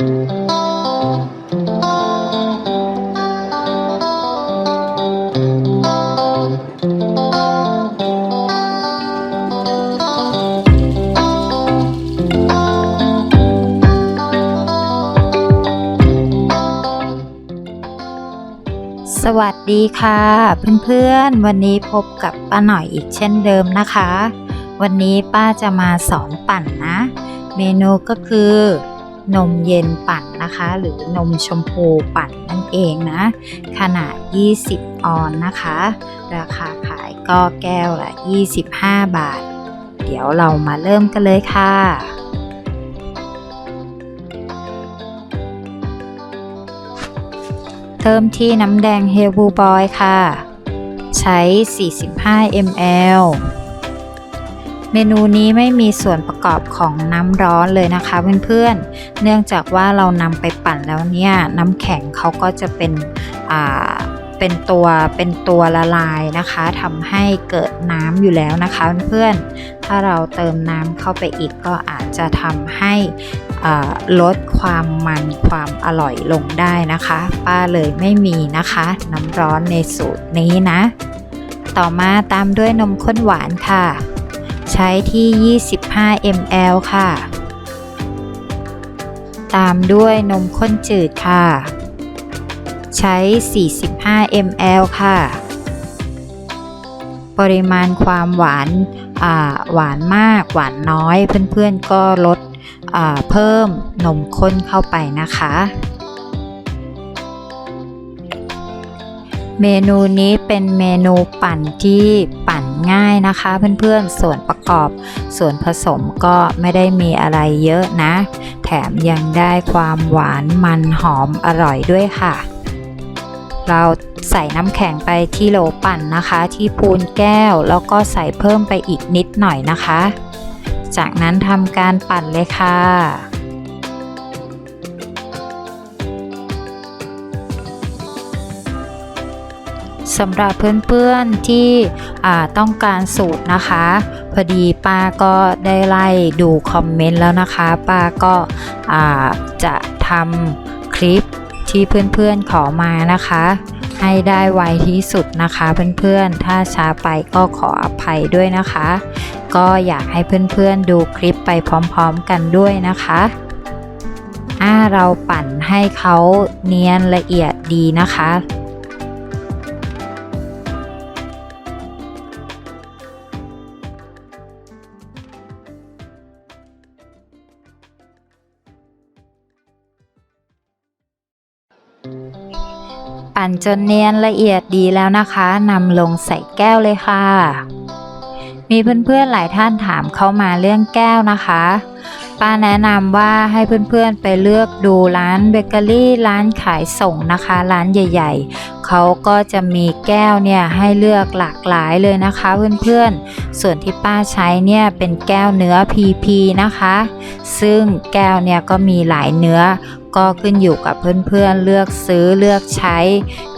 สวัสดีค่ะ เพื่อนๆ วันนี้พบกับป้าหน่อยอีกเช่นเดิมนะคะ วันนี้ป้าจะมาสอนปั่นนะ เมนูก็คือ นมเย็นปั่นนะคะ หรือนมชมพูปั่นนั่นเองนะ ขนาด 20 ออนนะคะ ราคาขายก็แก้วละ 25 บาท เดี๋ยวเรามาเริ่มกันเลยค่ะเติมที่น้ำแดงเฮลบูบอยค่ะ ใช้ 45 ml เมนูนี้ไม่มีส่วนประกอบของน้ำร้อนเลยนะคะเพื่อนๆ เนื่องจากว่าเรานำไปปั่นแล้วเนี่ยน้ำแข็งเขาก็จะเป็นอ่าเป็นตัวเป็นตัวละลายนะคะทำให้เกิดน้ำอยู่แล้วนะคะเพื่อนๆ ถ้าเราเติมน้ำเข้าไปอีกก็อาจจะทำให้อ่าลดความมันความอร่อยลงได้นะคะ ป้าเลยไม่มีนะคะ น้ำร้อนในสูตรนี้นะ ต่อมาตามด้วยนมข้นหวานค่ะ ใช้ที่ 25 ml ค่ะ ตามด้วยนมข้นจืดค่ะ ใช้ 45 ml ค่ะ ปริมาณความหวานาหวานมากหวานน้อยเพื่อนๆก็ลดเพิ่มนมข้นเข้าไปนะคะ เมนูนี้เป็นเมนูปั่นที่ปั่นง่ายนะคะเพื่อนๆ ส่วนประกอบ ส่วนผสมก็ไม่ได้มีอะไรเยอะนะ แถมยังได้ความหวานมันหอมอร่อยด้วยค่ะ เราใส่น้ำแข็งไปที่โหลปั่นนะคะ ที่ปูนแก้วแล้วก็ใส่เพิ่มไปอีกนิดหน่อยนะคะ จากนั้นทำการปั่นเลยค่ะ สำหรับเพื่อนๆที่อ่ต้องการสูตรนะคะ พอดีป้าก็ได้ไล่ดูคอมเมนต์แล้วนะคะ ป้าก็จะทำคลิปที่เพื่อนๆขอมานะคะ ให้ได้ไวที่สุดนะคะเพื่อนๆ ถ้าช้าไปก็ขออภัยด้วยนะคะ ก็อยากให้เพื่อนๆดูคลิปไปพร้อมๆกันด้วยนะคะอ่าเราปั่นให้เขาเนียนละเอียดดีนะคะ ปั่นจนเนียนละเอียดดีแล้วนะคะนำลงใส่แก้วเลยค่ะ มีเพื่อนๆหลายท่านถามเข้ามาเรื่องแก้วนะคะป้าแนะนำว่าให้เพื่อนๆไปเลือกดูร้านเบเกอรี่ร้านขายส่งนะคะ ร้านใหญ่ๆ เขาก็จะมีแก้วเนี่ยให้เลือกหลากหลายเลยนะคะ เพื่อนๆ ส่วนที่ป้าใช้เนี่ยเป็นแก้วเนื้อ PP นะคะ ซึ่งแก้วเนี่ยก็มีหลายเนื้อ ก็ขึ้นอยู่กับเพื่อนๆเลือกซื้อเลือกใช้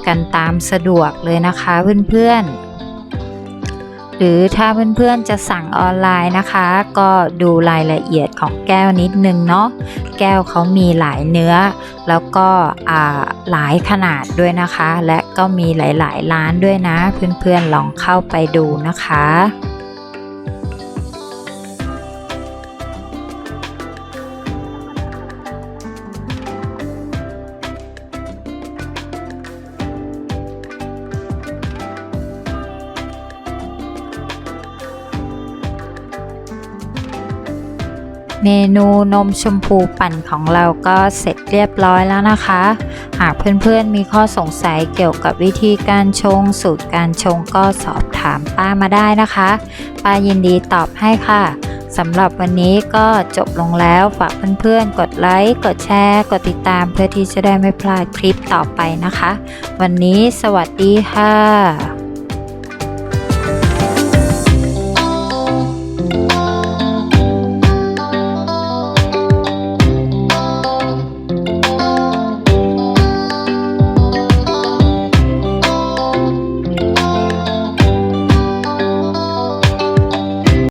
กันตามสะดวกเลยนะคะเพื่อนๆ หรือถ้าเพื่อนๆจะสั่งออนไลน์นะคะ ก็ดูรายละเอียดของแก้วนิดนึงเนาะแก้วเขามีหลายเนื้อ แล้วก็อ่าหลายขนาดด้วยนะคะ และก็มีหลายๆร้านด้วยนะ เพื่อนๆลองเข้าไปดูนะคะ เมนูนมชมพูปั่นของเราก็เสร็จเรียบร้อยแล้วนะคะ หากเพื่อนๆมีข้อสงสัยเกี่ยวกับวิธีการชง สูตรการชงก็สอบถามป้ามาได้นะคะ ป้ายินดีตอบให้ค่ะสำหรับวันนี้ก็จบลงแล้วฝากเพื่อนๆ กดไลค์ กดแชร์ กดติดตามเพื่อที่จะได้ไม่พลาดคลิปต่อไปนะคะ วันนี้สวัสดีค่ะ